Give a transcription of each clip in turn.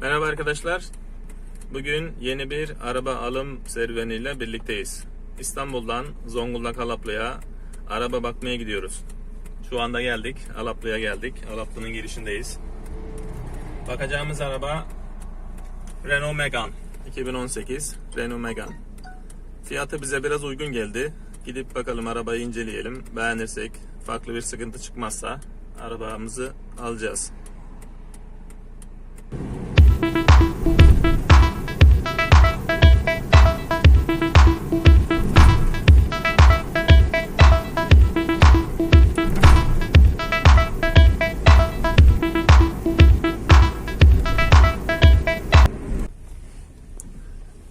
Merhaba arkadaşlar. Bugün yeni bir araba alım serüveniyle birlikteyiz. İstanbul'dan Zonguldak Alaplı'ya araba bakmaya gidiyoruz. Şu anda geldik. Alaplı'ya geldik. Alaplı'nın girişindeyiz. Bakacağımız araba Renault Megane 2018 Renault Megane. Fiyatı bize biraz uygun geldi. Gidip bakalım arabayı inceleyelim. Beğenirsek, farklı bir sıkıntı çıkmazsa arabamızı alacağız.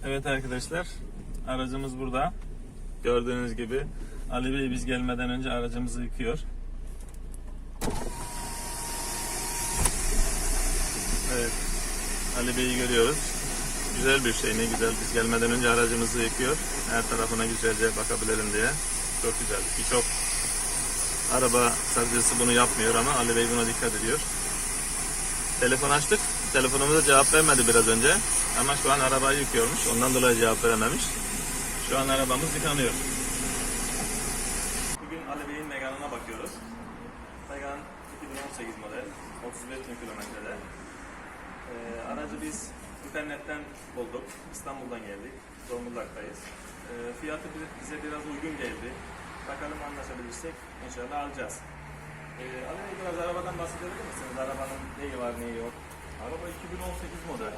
Evet arkadaşlar, aracımız burada. Gördüğünüz gibi Ali Bey biz gelmeden önce aracımızı yıkıyor. Evet, Ali Bey'i görüyoruz. Güzel bir şey, ne güzel. Biz gelmeden önce aracımızı yıkıyor. Her tarafına güzelce bakabilelim diye. Çok güzel. Birçok araba satıcısı bunu yapmıyor ama Ali Bey buna dikkat ediyor. Telefon açtık. Telefonumuza cevap vermedi biraz önce. Ama şu an arabayı yıkıyormuş. Ondan dolayı cevap verememiş. Şu an arabamız yıkanıyor. Bugün Ali Bey'in Megane'ına bakıyoruz. Megane 2018 model. 35 bin kilometrede. Ee, aracı biz internetten bulduk. İstanbul'dan geldik. Zonguldak'tayız. Ee, fiyatı bize, biraz uygun geldi. Bakalım anlaşabilirsek inşallah alacağız. Ee, Ali Bey biraz arabadan bahsedebilir misiniz? Arabanın neyi var neyi yok? Araba 2018 model,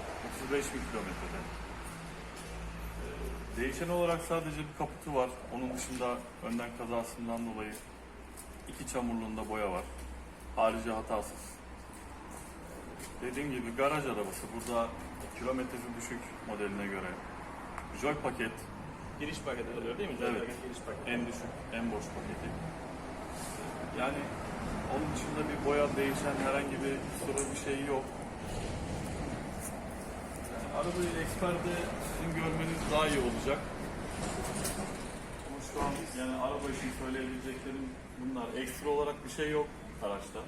35 bin kilometrede. Ee, Değişen olarak sadece bir kaputu var. Onun dışında önden kazasından dolayı iki çamurluğunda boya var. Harici hatasız. Dediğim gibi garaj arabası. Burada kilometresi düşük modeline göre. Joy paket, Giriş paketi oluyor değil mi? Evet. Paket, Giriş paketi. en düşük, en boş paketi. Yani onun dışında bir boya değişen herhangi bir kusuru bir şey yok. Arabayı eksperde sizin görmeniz daha iyi olacak. Ama şu an yani araba için söyleyebileceklerim bunlar. Ekstra olarak bir şey yok araçta.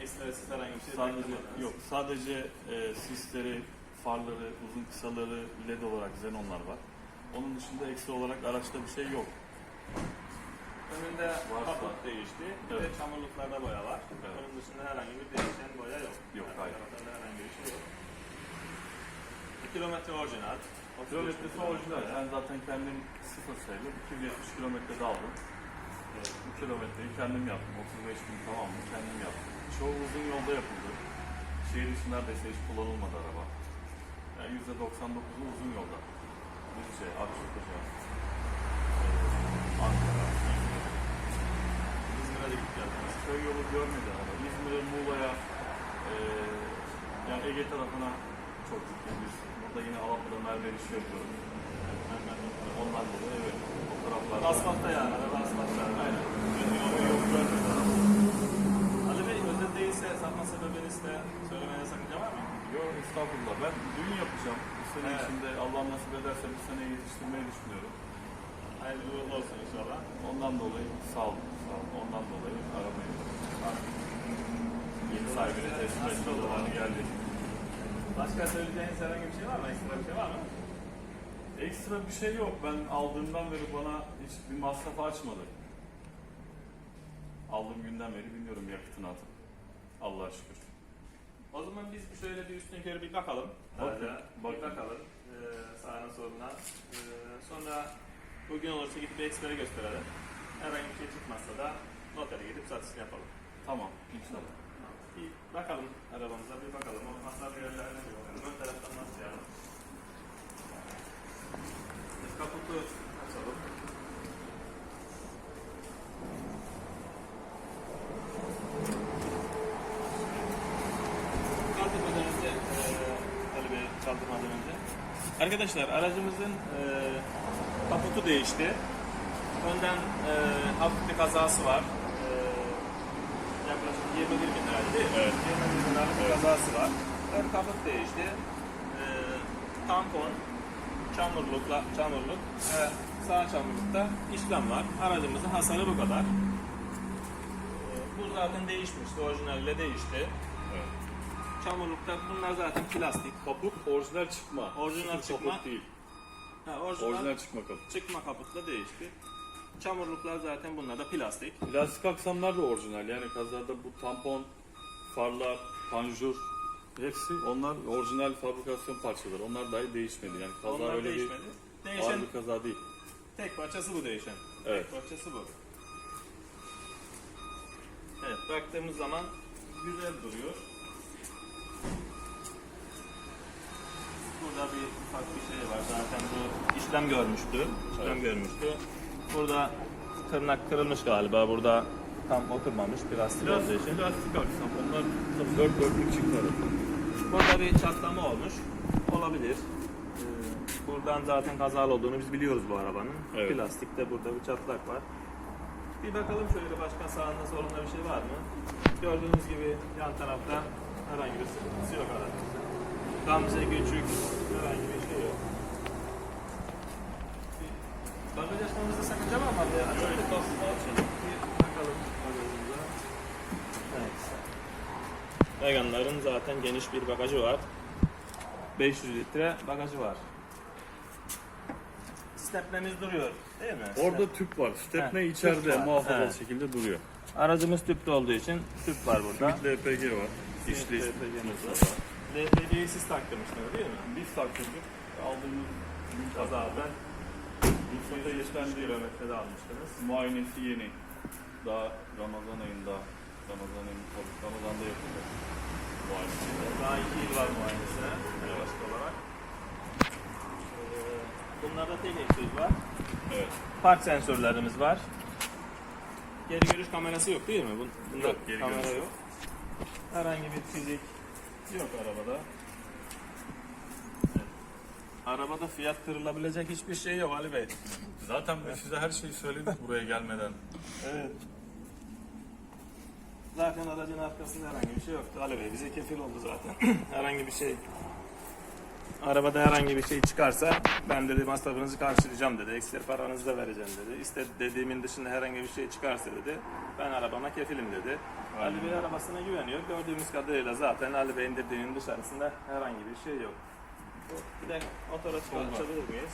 Ekstrasız herhangi bir şey Sadece beklemediniz. yok. Sadece e, sisleri, farları, uzun kısaları LED olarak xenonlar var. Onun dışında ekstra olarak araçta bir şey yok. Önünde Varsa- kaput değişti. Bir de Evet. çamurluklarda boya var. Evet. Onun dışında herhangi bir değişen boya yok. Yok, hayır. herhangi bir şey yok. Kilometre orijinal. 33 Kilometresi orijinal. Ben zaten kendim sıfır sayılı 270 kilometrede aldım. Evet, bu kilometreyi kendim yaptım. 35 bin tamam mı kendim yaptım. Çoğu uzun yolda yapıldı. Şehir içi neredeyse hiç kullanılmadı araba. Yani %99'u uzun yolda. Düzce, Akçakoca, Ankara, İzmir. İzmir'e de gidip geldiniz. Köy yolu görmedi araba. İzmir'e, Muğla'ya, eee yani Ege tarafına çok ciddi biz. Burada yine Alapı'da mermer işi yapıyoruz. Ondan dolayı evet. O taraflarda. Asfaltta yani. Araba asfaltta. Aynen. Düz araba. Ali Bey özel değilse satma sebebiniz de söylemeye sakınca var mı? Yok estağfurullah. Ben düğün yapacağım. Bu sene Evet. içinde Allah nasip ederse bu sene yetiştirmeyi düşünüyorum. Hayırlı uğurlu olsun inşallah. Ondan dolayı sağ olun. Sağ olun. Ondan dolayı arabayı yeni sahibine teslim zamanı geldi. Başka söyleyeceğiniz herhangi bir şey var mı? Ekstra bir şey var mı? Ekstra bir şey yok. Ben aldığımdan beri bana hiç bir masraf açmadı. Aldığım günden beri bilmiyorum yakıtını atıp. Allah'a şükür. O zaman biz bir şöyle bir üstüne körü bir bakalım. Bakın, bakın. Bir bakalım. Ee, sağına soluna. Ee, sonra bugün olursa gidip ekspere gösterelim. Herhangi bir şey çıkmazsa da notere gidip satışını yapalım. Tamam. İnşallah. Bir bakalım arabamıza bir bakalım. O masraf yerlerine bir bakalım. Ön taraftan nasıl yani? Kaputu açalım. Kaldırmadan önce, Ali Bey kaldırmadan önce. Arkadaşlar aracımızın eee kaputu değişti. Önden eee hafif bir kazası var. Yaklaşık 21 bin liraydı? Evet. 21 bin liralık bir kazası var. Ön kaput değişti. Eee tampon, çamurlukla, çamurluk ve sağ çamurlukta işlem var. Aracımızın hasarı bu kadar. Eee, bu zaten değişmişti. Orijinalle değişti. Evet. Çamurlukta bunlar zaten plastik. Kaput orijinal çıkma. Orijinal Sıfır çıkma. Kaput değil. Ha, orijinal, Orijinal çıkma kaput. çıkma kaputla değişti. Çamurluklar zaten bunlar da plastik. Plastik aksamlar da orijinal. Yani kazada bu tampon, farlar, panjur hepsi onlar orijinal fabrikasyon parçaları. Onlar dahi değişmedi. Yani kaza Onlar öyle değişmedi. bir Değişen ağır bir kaza değil. tek parçası bu değişen. Evet. Tek parçası bu. Evet baktığımız zaman güzel duruyor. Burada bir ufak bir şey var. Zaten bu işlem görmüştü. İşlem Evet. görmüştü. Burada tırnak kırılmış galiba. Burada tam oturmamış plastik Biraz olduğu için. plastik aksam. Onlar tabii dört dörtlük çıkmadı. Burada bir çatlama olmuş. Olabilir. Ee, Buradan zaten kazalı olduğunu biz biliyoruz bu arabanın. Evet. Plastikte burada bir çatlak var. Bir bakalım şöyle başka sağında solunda bir şey var mı? Gördüğünüz gibi yan tarafta herhangi bir sıkıntısı yok aracımızda. Gamze küçük, herhangi bir şey yok. Bagaj açmamızda sakınca var mı? Açalım. Bakalım bagajımıza. Evet. Megan'ların zaten geniş bir bagajı var. 500 litre bagajı var. Stepnemiz duruyor değil mi? Orada tüp var. Stepne He, içeride var. muhafazalı Evet. şekilde duruyor. Aracımız tüplü olduğu için tüp var burada. Bir LPG var. İşte LPG'miz var. LPG'yi siz taktırmışsınız değil mi? Biz taktırdık. Aldığımız gün Kazadan Bursa'da yetişlendi. kilometrede almıştınız. Muayenesi yeni. Daha Ramazan ayında, Ramazan ayında, Ramazan'da yapıldı. Muayenesi. Daha iki yıl var muayenesine yaklaşık olarak. Ee, Bunlarda tek egzoz var. Evet. Park sensörlerimiz var. Geri görüş kamerası yok değil mi? Bun- Bunda Yok, geri kamera görüş yok. Herhangi bir fizik yok arabada. Arabada fiyat kırılabilecek hiçbir şey yok Ali Bey. Zaten biz size her şeyi söyledik buraya gelmeden. Evet. Zaten aracın arkasında herhangi bir şey yoktu Ali Bey. Bize kefil oldu zaten. herhangi bir şey Arabada herhangi bir şey çıkarsa ben dedi masrafınızı karşılayacağım dedi. Ekstra paranızı da vereceğim dedi. İşte dediğimin dışında herhangi bir şey çıkarsa dedi. Ben arabama kefilim dedi. Aynen. Ali Bey arabasına güveniyor. Gördüğümüz kadarıyla zaten Ali Bey'in dediğinin dışarısında herhangi bir şey yok. Bir de Sol var. açabilir miyiz?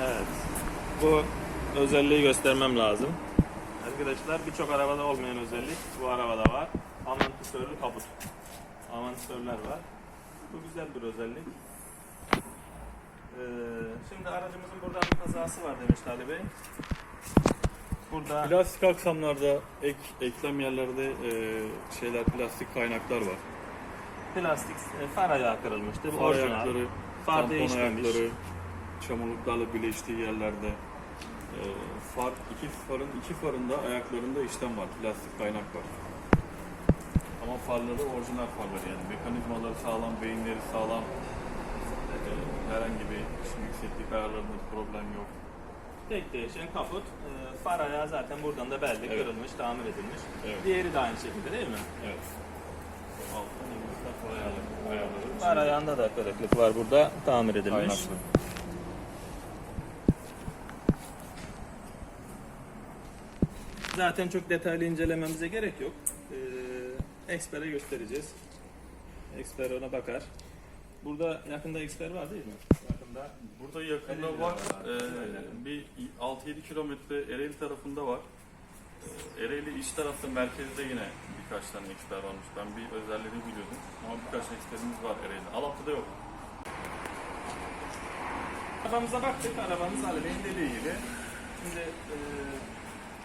Evet. Bu özelliği göstermem lazım. Arkadaşlar birçok arabada olmayan özellik bu arabada var. Amortisörlü kaput. Amortisörler var. Bu güzel bir özellik. Ee, şimdi aracımızın burada bir kazası var demişti Ali Bey. Burada Plastik aksamlarda ek, eklem yerlerde e, şeyler plastik kaynaklar var. plastik e, far ayağı kırılmıştı. Bu Far orijinal. ayakları, Far tampon değişmemiş. ayakları, çamurluklarla birleştiği yerlerde e, far, iki farın iki farında ayaklarında işlem var. Plastik kaynak var. Ama farları orijinal farlar yani. Mekanizmaları sağlam, beyinleri sağlam. E, herhangi bir yükseklik ayarlarında problem yok. Tek değişen kaput. E, far ayağı zaten buradan da belli Evet. kırılmış, tamir edilmiş. Evet. Diğeri de aynı şekilde değil mi? Evet. Alttan far ayarları. ayarları. Far ayağında da kırıklık var burada, tamir edilmiş. Kaynaklı. Zaten çok detaylı incelememize gerek yok. Ee, Expert'e göstereceğiz. Expert ona bakar. Burada yakında Expert var değil mi? Yakında. Burada yakında var. var. Ee, bir 6-7 kilometre Ereğli tarafında var. Ee, Ereğli iç tarafta merkezde yine birkaç tane eksper varmış. Ben bir özelliğini biliyordum. Ama birkaç eksperimiz var Ereğli'de. Alaplı'da yok. Arabamıza baktık. Arabamız Ali Bey'in dediği gibi. Şimdi e,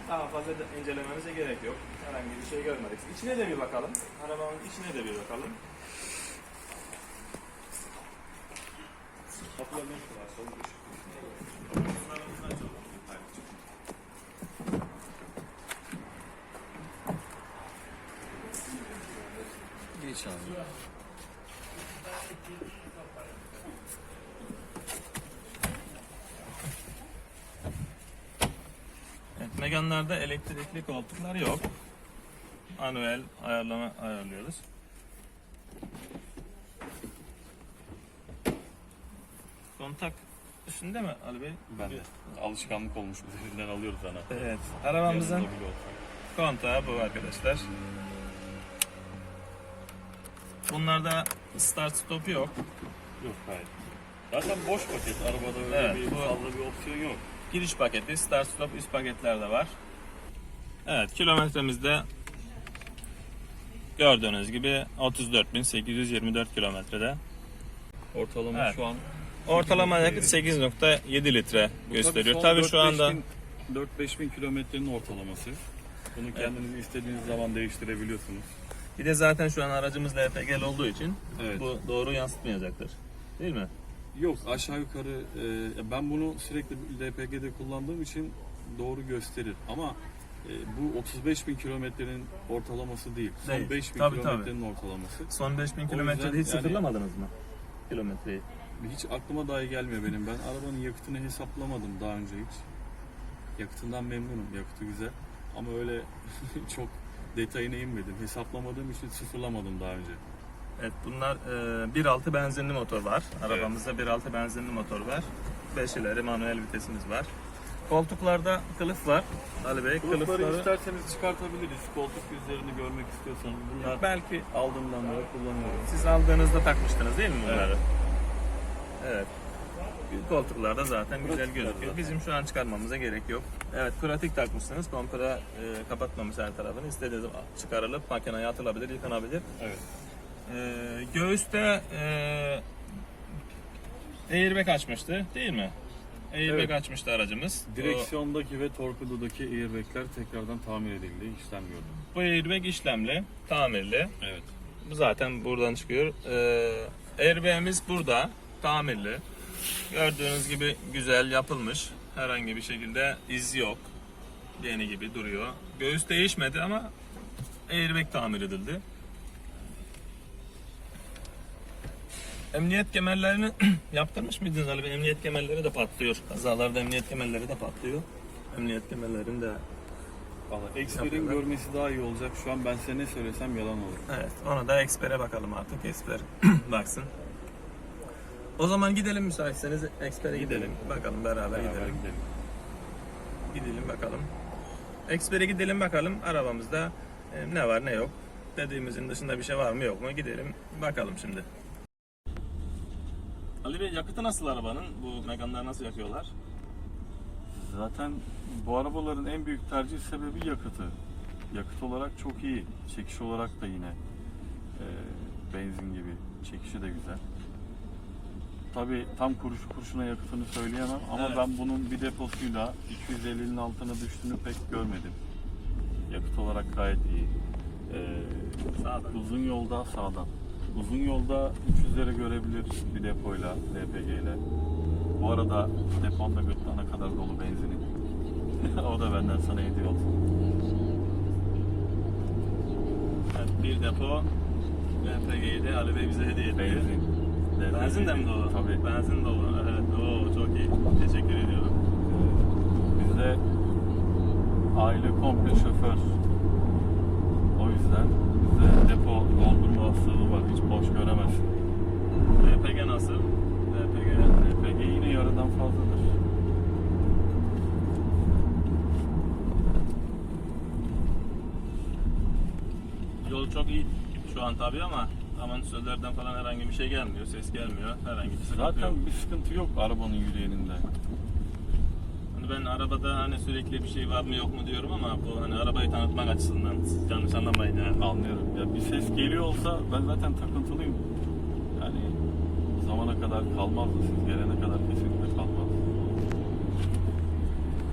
daha fazla incelememize gerek yok. Herhangi bir şey görmedik. İçine de bir bakalım. Arabanın içine de bir bakalım. Kapılar ne var? Sol dış. Kapılarımızı açalım. Geç abi. Evet, Megan'larda elektrikli koltuklar yok. Manuel ayarlama ayarlıyoruz. Kontak üstünde mi Ali Bey? Ben de. Alışkanlık olmuş üzerinden alıyoruz ana. Evet. Arabamızın kontağı bu arkadaşlar. Bunlarda start stop yok. Yok hayır. Zaten boş paket. Arabada öyle Evet, bir fazla bir opsiyon yok. Giriş paketi, start stop üst paketler de var. Evet kilometremizde gördüğünüz gibi 34.824 kilometrede. Ortalama Evet. şu an Ortalama yakıt 8.7 litre Bu gösteriyor. Tabii 4-5 şu anda bin- 4-5 bin kilometrenin ortalaması. Bunu kendiniz istediğiniz zaman değiştirebiliyorsunuz. bir de zaten şu an aracımız LPG'li olduğu için Evet. bu doğru yansıtmayacaktır. Değil mi? Yok aşağı yukarı e, ben bunu sürekli LPG'de kullandığım için doğru gösterir ama e, bu 35 bin kilometrenin ortalaması değil. Son Değil. 5 bin Tabii, kilometrenin ortalaması. Son 5000 O kilometrede hiç yani- sıfırlamadınız mı? Kilometreyi. Hiç aklıma dahi gelmiyor benim. Ben arabanın yakıtını hesaplamadım daha önce hiç. Yakıtından memnunum. Yakıtı güzel. Ama öyle çok detayına inmedim. Hesaplamadığım için sıfırlamadım daha önce. Evet bunlar e, 1.6 benzinli motor var. Arabamızda 1.6 benzinli motor var. 5 ileri manuel vitesimiz var. Koltuklarda kılıf var. Ali Bey Kılıfları kılıfları isterseniz çıkartabiliriz. Koltuk yüzlerini görmek istiyorsanız bunlar belki aldığımdan beri kullanıyorum. siz aldığınızda takmıştınız değil mi bunları? Evet. Koltuklarda zaten güzel Pratikler gözüküyor. zaten. Bizim şu an çıkarmamıza gerek yok. Evet pratik takmışsınız. Kompara e, kapatmamış her tarafını. İstediğiniz zaman çıkarılıp makineye atılabilir, yıkanabilir. Evet. Ee, göğüste e, airbag açmıştı değil mi? Airbag Evet. açmıştı aracımız. Direksiyondaki ve torpidodaki airbagler tekrardan tamir edildi. işlem gördü. O, bu airbag işlemli, tamirli. Evet. Bu zaten buradan çıkıyor. Ee, airbag'imiz burada, tamirli. Gördüğünüz gibi güzel yapılmış. Herhangi bir şekilde iz yok. Yeni gibi duruyor. Göğüs değişmedi ama airbag tamir edildi. Emniyet kemerlerini yaptırmış mıydınız Ali Bey? Emniyet kemerleri de patlıyor. Kazalarda emniyet kemerleri de patlıyor. Emniyet kemerlerini de Valla Yapıyorlar. görmesi daha iyi olacak. Şu an ben size ne söylesem yalan olur. Evet, ona da Expert'e bakalım artık. Expert baksın. O zaman gidelim müsaitseniz Expert'e gidelim. Bakalım beraber, Beraber gidelim. gidelim. Gidelim bakalım. Expert'e gidelim bakalım arabamızda e, ne var ne yok. Dediğimizin dışında bir şey var mı yok mu gidelim bakalım şimdi. Ali Bey yakıtı nasıl arabanın? Bu Megane'lar nasıl yakıyorlar? Zaten bu arabaların en büyük tercih sebebi yakıtı. Yakıt olarak çok iyi. Çekiş olarak da yine e, benzin gibi. Çekişi de güzel. Tabi tam kuruşu kurşuna yakıtını söyleyemem ama Evet. ben bunun bir deposuyla 250'nin altına düştüğünü pek görmedim. Yakıt olarak gayet iyi. E, Sağdan. uzun yolda sağdan. Uzun yolda 300'lere görebilir bir depoyla, LPG ile. Bu arada deponda gırtlağına kadar dolu benzinin. o da benden sana hediye olsun. Evet, bir depo LPG'yi de Ali Bey bize hediye etti. Benzin. Benzin de mi dolu? Tabii. Benzin dolu. Evet. Oo, çok iyi. Teşekkür ediyorum. Bizde aile komple şoför. O yüzden depo doldurma hastalığı var. Hiç boş göremezsin. LPG nasıl? LPG. LPG yine yarıdan fazladır. Yol çok iyi şu an tabii ama amatörlerden falan herhangi bir şey gelmiyor. Ses gelmiyor. Herhangi bir sıkıntı yok. Zaten bir sıkıntı yok arabanın yürüyeninde. Ben arabada hani sürekli bir şey var mı yok mu diyorum ama bu hani arabayı tanıtmak açısından siz yanlış anlamayın yani. Anlıyorum. Ya bir ses geliyor olsa ben zaten takıntılıyım. Yani zamana kadar kalmazdı. Siz gelene kadar kesinlikle kalmaz.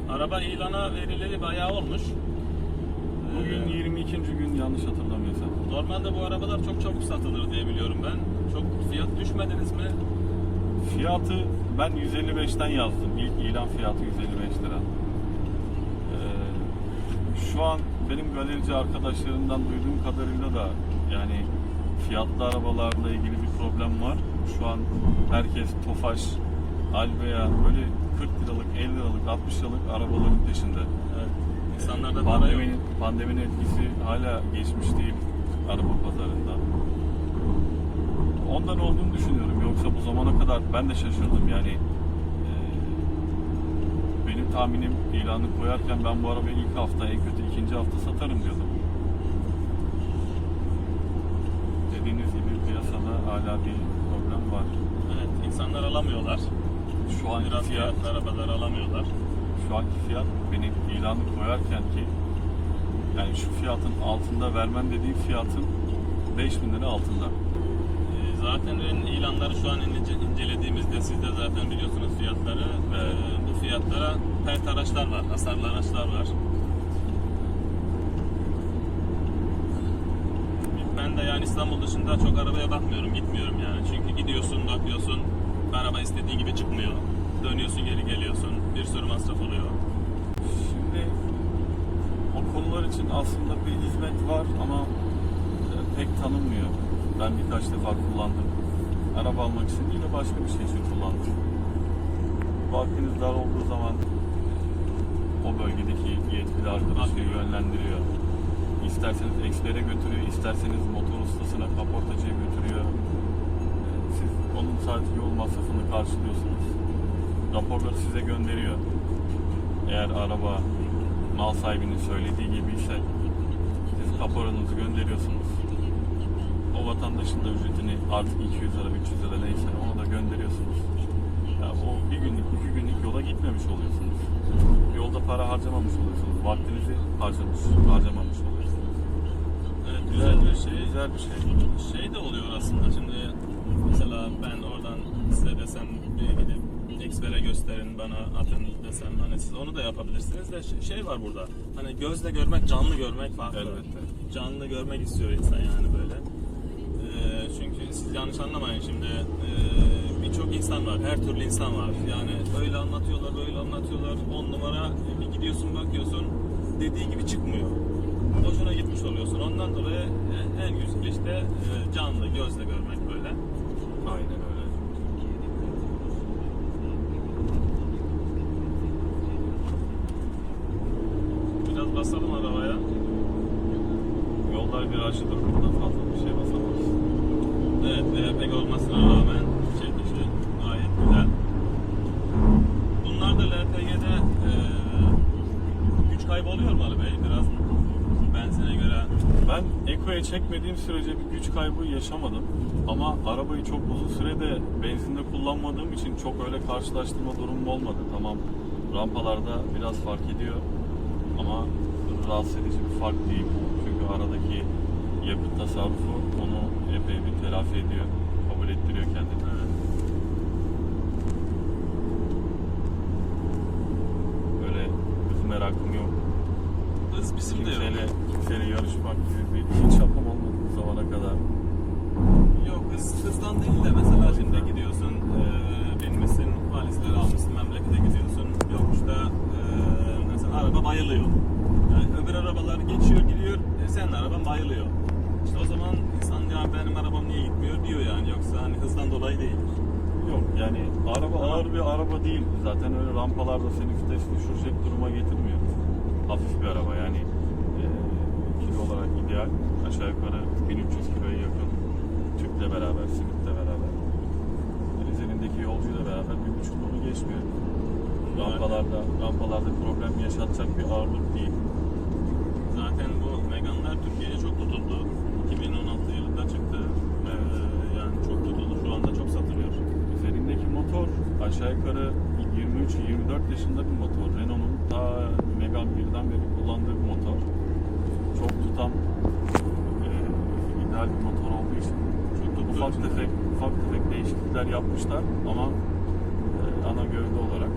Araba ilana verileli bayağı olmuş. Bugün Ee, 22. gün yanlış hatırlamıyorsam. Normalde bu arabalar çok çabuk satılır diye biliyorum ben. Çok fiyat düşmediniz mi? Fiyatı ben 155'ten yazdım. İlk ilan fiyatı 155 lira. Ee, şu an benim galerici arkadaşlarımdan duyduğum kadarıyla da yani fiyatlı arabalarla ilgili bir problem var. Şu an herkes Tofaş, Alveya böyle 40 liralık, 50 liralık, 60 liralık arabaların peşinde. Evet. İnsanlarda para yok. Pandeminin, pandeminin etkisi hala geçmiş değil araba pazarında. Ondan olduğunu düşünüyorum. Yoksa bu zamana kadar ben de şaşırdım. Yani tahminim ilanı koyarken ben bu arabayı ilk hafta, en kötü ikinci hafta satarım diyordum. Dediğiniz gibi piyasada hala bir problem var. Evet, insanlar alamıyorlar. Şu anki Biraz fiyat, arabalar alamıyorlar. şu anki fiyat benim ilanı koyarken ki yani şu fiyatın altında vermem dediğim fiyatın 5000 lira altında. Ee, Zaten ilanları şu an ince- incelediğimizde siz de zaten biliyorsunuz fiyatları. Evet. Ee, Fiyatlara pert araçlar var, hasarlı araçlar var. Ben de yani İstanbul dışında çok arabaya bakmıyorum, gitmiyorum yani. Çünkü gidiyorsun, bakıyorsun, araba istediğin gibi çıkmıyor. Dönüyorsun, geri geliyorsun. Bir sürü masraf oluyor. Şimdi o konular için aslında bir hizmet var ama e, pek tanınmıyor. Ben birkaç defa kullandım. Araba almak için değil de başka bir şey için kullandım. Vaktiniz dar olduğu zaman o bölgedeki yetkili arkadaşı yönlendiriyor. İsterseniz ekspere götürüyor, isterseniz motor ustasına, kaportacıya götürüyor. E, Siz onun sadece yol masrafını karşılıyorsunuz. Raporları size gönderiyor. Eğer araba mal sahibinin söylediği gibi ise siz kaporanızı gönderiyorsunuz. O vatandaşın da ücretini artık 200 lira, 300 lira neyse onu da gönderiyorsunuz. Ya o bir günlük, iki günlük yola gitmemiş oluyorsunuz. Yolda para harcamamış oluyorsunuz. Vaktinizi harcamış, harcamamış oluyorsunuz. Evet, güzel bir şey. Güzel bir şey. Şey de oluyor aslında şimdi mesela ben oradan size desem bir gidip ekspere gösterin bana atın desem hani siz onu da yapabilirsiniz de şey var burada hani gözle görmek canlı görmek farklı. Elbette. Canlı görmek istiyor insan yani böyle. Ee, çünkü siz yanlış anlamayın şimdi ee, birçok insan var her türlü insan var yani öyle anlatıyorlar böyle anlatıyorlar on numara bir gidiyorsun bakıyorsun dediği gibi çıkmıyor. Boşuna gitmiş oluyorsun. Ondan dolayı e, en güzel işte e, canlı gözle görmek böyle. Aynen öyle. Biraz basalım arabaya. Yollar virajlıdır. Burada fazla bir şey basamaz. Evet, LPG olmasına rağmen çekişi gayet güzel. Bunlar da LPG'de e, güç kaybı oluyor mu Ali Bey? Biraz benzine göre. Ben Eko'ya çekmediğim sürece bir güç kaybı yaşamadım. Ama arabayı çok uzun sürede benzinde kullanmadığım için çok öyle karşılaştırma durumum olmadı. Tamam rampalarda biraz fark ediyor ama rahatsız edici bir fark değil. Çünkü aradaki yakıt tasarrufu onu epey bir telafi ediyor. Kabul ettiriyor kendini. Evet. Öyle hız merakım yok. Bizim de yok. Kimseyle, kimseyle yarışmak gibi bir hiç yapmam olmadı bu zamana kadar. Yok hız, hızdan değil de mesela şimdi gidiyorsun e, binmişsin valizleri almışsın memlekete gidiyorsun yokuşta e, mesela araba bayılıyor. Yani öbür arabalar geçiyor gidiyor e, senin araban bayılıyor. İşte o zaman insan ya benim arabam niye gitmiyor diyor yani yoksa hani hızdan dolayı değil. Yok yani araba ağır bir araba değil. Zaten öyle rampalarda seni vites düşürecek duruma getirmiyor. Hafif bir araba yani e, kilo olarak ideal. Aşağı yukarı 1300 kiloya yakın. Tüple beraber, simitle beraber. Üzerindeki yolcuyla beraber bir buçuk tonu geçmiyor. Rampalarda, rampalarda problem yaşatacak bir ağırlık değil. Zaten bu Megane'lar Türkiye'de çok tutuldu. 2016 yılında çıktı. E, yani çok tutuldu. Şu anda çok satılıyor. Üzerindeki motor aşağı yukarı 23-24 yaşında bir motor. Renault'un ta Megane 1'den beri kullandığı bir motor. Çok tutan e, ideal bir motor olduğu için Çok ufak tefek ufak tefek değişiklikler yapmışlar ama e, ana gövde olarak,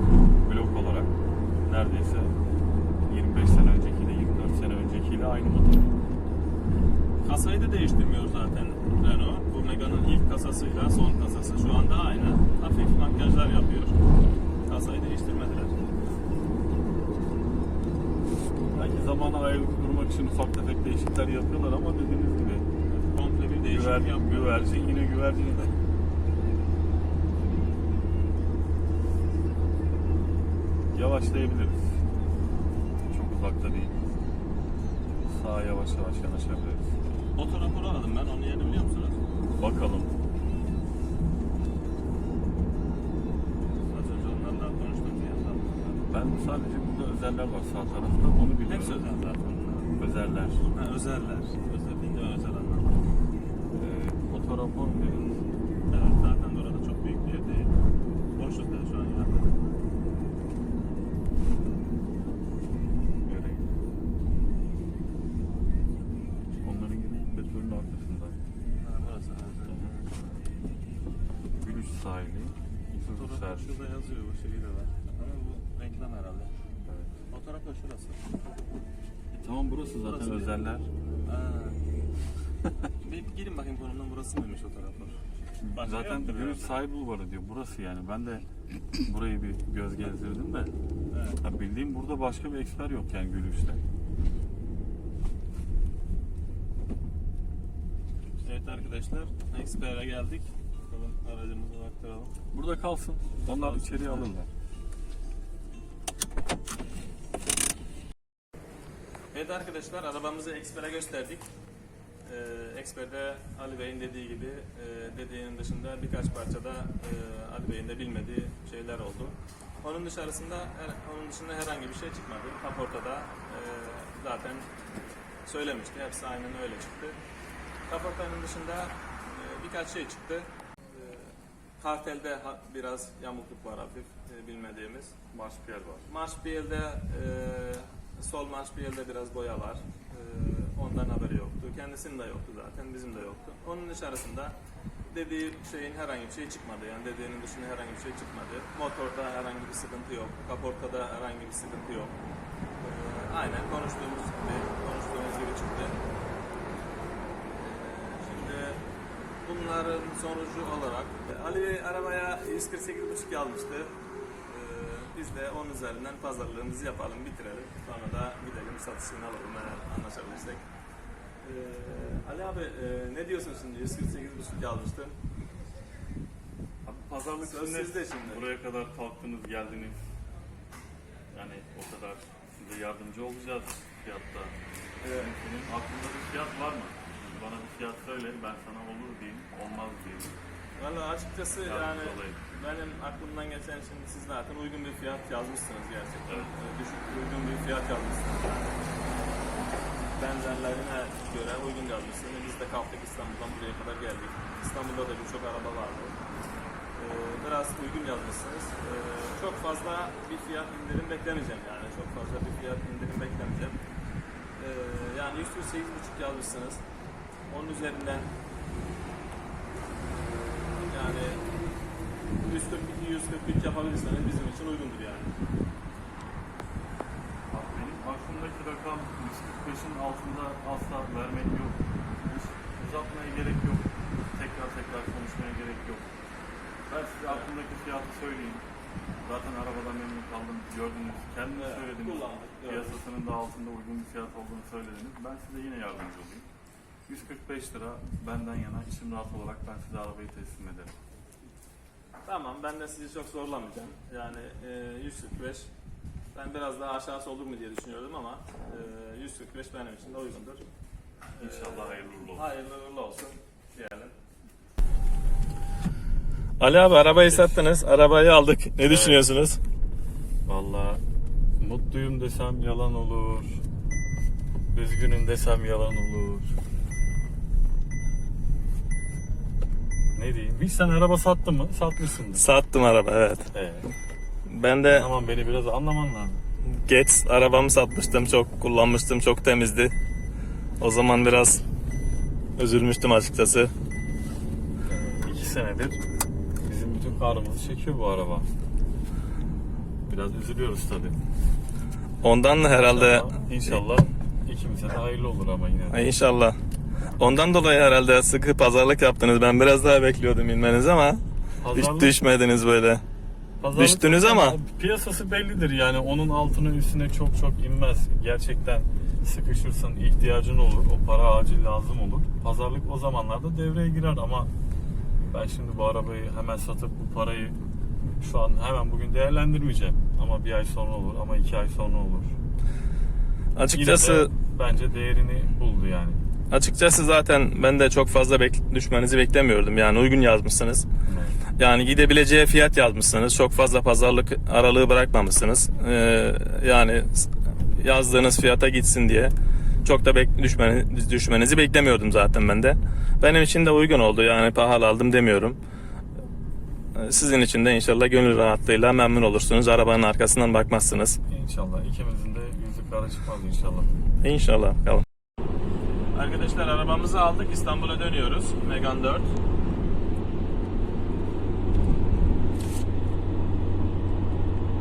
blok olarak neredeyse 25 sene öncekiyle 24 sene öncekiyle aynı motor. Kasayı da değiştirmiyor zaten Renault. Bu Megane'ın ilk kasasıyla son kasası şu anda aynı. Hafif makyajlar yapıyor. Kasayı değiştirmediler. Belki zamana ayrılık durmak için ufak tefek değişiklikler yapıyorlar ama dediğiniz gibi Komple bir değişiklik Güver, yapmıyor. güvercin yine güvercin de. Yavaşlayabiliriz. Çok uzakta değil. Sağa yavaş yavaş yanaşabiliriz. Oto raporu aradım ben. Onun yerini biliyor musunuz? Bakalım. Az önce onlarla konuştum. Ben sadece özeller var sağ tarafta. Onu biliyorum. Hepsi özel zaten. Özeller. Ha, özeller. Özel değil de özel anlamda. Ee, fotoğrafon deriz. Evet, zaten burada çok büyük bir yer değil. Boşluk da şu an yani. Nereye? Onların gibi petrolün arkasında. Ha, burası. Gülüş sahili. Servis. şurada yazıyor, bu şeyi de var. Ama bu reklam herhalde. Fotoğraf da şurası. E, tamam burası zaten Burası. özeller. Bir girin bakayım konumdan burası mıymış o taraflar? Başka Zaten herhalde. sahil bulvarı diyor. Burası yani. Ben de burayı bir göz gezdirdim de. Evet. Ya bildiğim burada başka bir eksper yok yani Gülüş'te. Evet arkadaşlar, Expert'e geldik. Bakalım aracımızı baktıralım. Burada kalsın. Onlar Kalsın, içeriye alırlar. Evet arkadaşlar, arabamızı Expert'e gösterdik. Ee, Expert'te Ali Bey'in dediği gibi, e, dediğinin dışında birkaç parçada e, Ali Bey'in de bilmediği şeyler oldu. Onun dışarısında, her- onun dışında herhangi bir şey çıkmadı. Kaportada e, zaten söylemişti, hepsi aynen öyle çıktı. Kaportanın dışında e, birkaç şey çıktı. E, kartelde ha- biraz yamukluk var hafif e, bilmediğimiz. Marş Pierre var. Marş bir yerde e, sol marş bir yerde biraz boya var. E, ondan haberi yoktu. Kendisinin de yoktu zaten, bizim de yoktu. Onun dışarısında dediği şeyin herhangi bir şey çıkmadı. Yani dediğinin dışında herhangi bir şey çıkmadı. Motorda herhangi bir sıkıntı yok. Kaportada herhangi bir sıkıntı yok. E, aynen konuştuğumuz gibi, konuştuğumuz gibi çıktı. E, şimdi bunların sonucu olarak Ali Bey arabaya 148,5 almıştı. Biz de onun üzerinden pazarlığımızı yapalım, bitirelim. Sonra da gidelim satışını alalım eğer anlaşabilirsek. Ee, Ali abi e, ne diyorsun şimdi? 148,5 almıştın. Abi pazarlık Söz sünnet. sizde şimdi. Buraya kadar kalktınız geldiniz. Yani o kadar size yardımcı olacağız fiyatta. Evet. Senin aklında bir fiyat var mı? Bana bir fiyat söyle ben sana olur diyeyim, olmaz diyeyim. Valla açıkçası Yardımcı yani olayım. benim aklımdan geçen şimdi siz zaten uygun bir fiyat yazmışsınız gerçekten. Evet. Ee, Düşük uygun bir fiyat yazmışsınız. Yani. Benzerlerine göre uygun yazmışsınız. Biz de kalktık İstanbul'dan buraya kadar geldik. İstanbul'da da birçok araba vardı. Ee, biraz uygun yazmışsınız. Ee, çok fazla bir fiyat indirim beklemeyeceğim yani. Çok fazla bir fiyat indirim beklemeyeceğim. Ee, yani 148,5 yazmışsınız. Onun üzerinden yani 142 143 yapabilirseniz bizim için uygundur yani. Abi benim aklımdaki rakam 145'in altında asla vermek yok. Hiç uzatmaya gerek yok. Tekrar tekrar konuşmaya gerek yok. Ben size aklımdaki fiyatı söyleyeyim. Zaten arabadan memnun kaldım. Gördünüz. Kendiniz Evet, söylediniz. kullandık. Piyasasının da altında uygun bir fiyat olduğunu söylediniz. Ben size yine yardımcı olayım. 145 lira benden yana içim rahat olarak ben size arabayı teslim ederim. Tamam ben de sizi çok zorlamayacağım. Yani e, 145 ben biraz daha aşağısı olur mu diye düşünüyordum ama e, 145 benim için de uygundur. İnşallah hayırlı uğurlu olsun. Hayırlı uğurlu olsun diyelim. Ali abi arabayı sattınız. Arabayı aldık. Ne düşünüyorsunuz? Valla mutluyum desem yalan olur. Üzgünüm desem yalan olur. Ne diyeyim? Hiç sen araba sattın mı? Satmışsındır. Sattım araba evet. Ee, Ben de tamam beni biraz anlaman lazım. geç arabamı satmıştım. Çok kullanmıştım. Çok temizdi. O zaman biraz üzülmüştüm açıkçası. İki senedir bizim bütün kahrımızı çekiyor bu araba. Biraz üzülüyoruz tabii. Ondan da herhalde İnşallah, inşallah ikimize de hayırlı olur ama yine de. Ay inşallah. Ondan dolayı herhalde sıkı pazarlık yaptınız. Ben biraz daha bekliyordum inmeniz ama hiç Pazarlık- düşmediniz böyle. Pazarlık Düştünüz ama. Piyasası bellidir yani onun altına üstüne çok çok inmez. Gerçekten sıkışırsın ihtiyacın olur. O para acil lazım olur. Pazarlık o zamanlarda devreye girer ama ben şimdi bu arabayı hemen satıp bu parayı şu an hemen bugün değerlendirmeyeceğim. Ama bir ay sonra olur ama iki ay sonra olur. Açıkçası Yine de bence değerini buldu yani. Açıkçası zaten ben de çok fazla bek- düşmenizi beklemiyordum. Yani uygun yazmışsınız. Yani gidebileceği fiyat yazmışsınız. Çok fazla pazarlık aralığı bırakmamışsınız. Ee, yani yazdığınız fiyata gitsin diye. Çok da bek düşmeni, düşmenizi beklemiyordum zaten ben de. Benim için de uygun oldu. Yani pahalı aldım demiyorum. Ee, Sizin için de inşallah gönül rahatlığıyla memnun olursunuz. Arabanın arkasından bakmazsınız. İnşallah ikimizin de yüzü kara çıkmaz inşallah. İnşallah. Bakalım. Arkadaşlar arabamızı aldık. İstanbul'a dönüyoruz. Megane 4.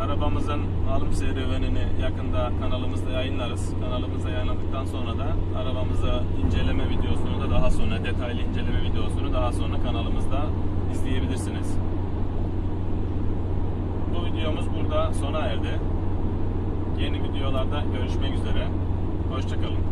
Arabamızın alım serüvenini yakında kanalımızda yayınlarız. Kanalımızda yayınladıktan sonra da arabamıza inceleme videosunu da daha sonra detaylı inceleme videosunu daha sonra kanalımızda izleyebilirsiniz. Bu videomuz burada sona erdi. Yeni videolarda görüşmek üzere. Hoşçakalın.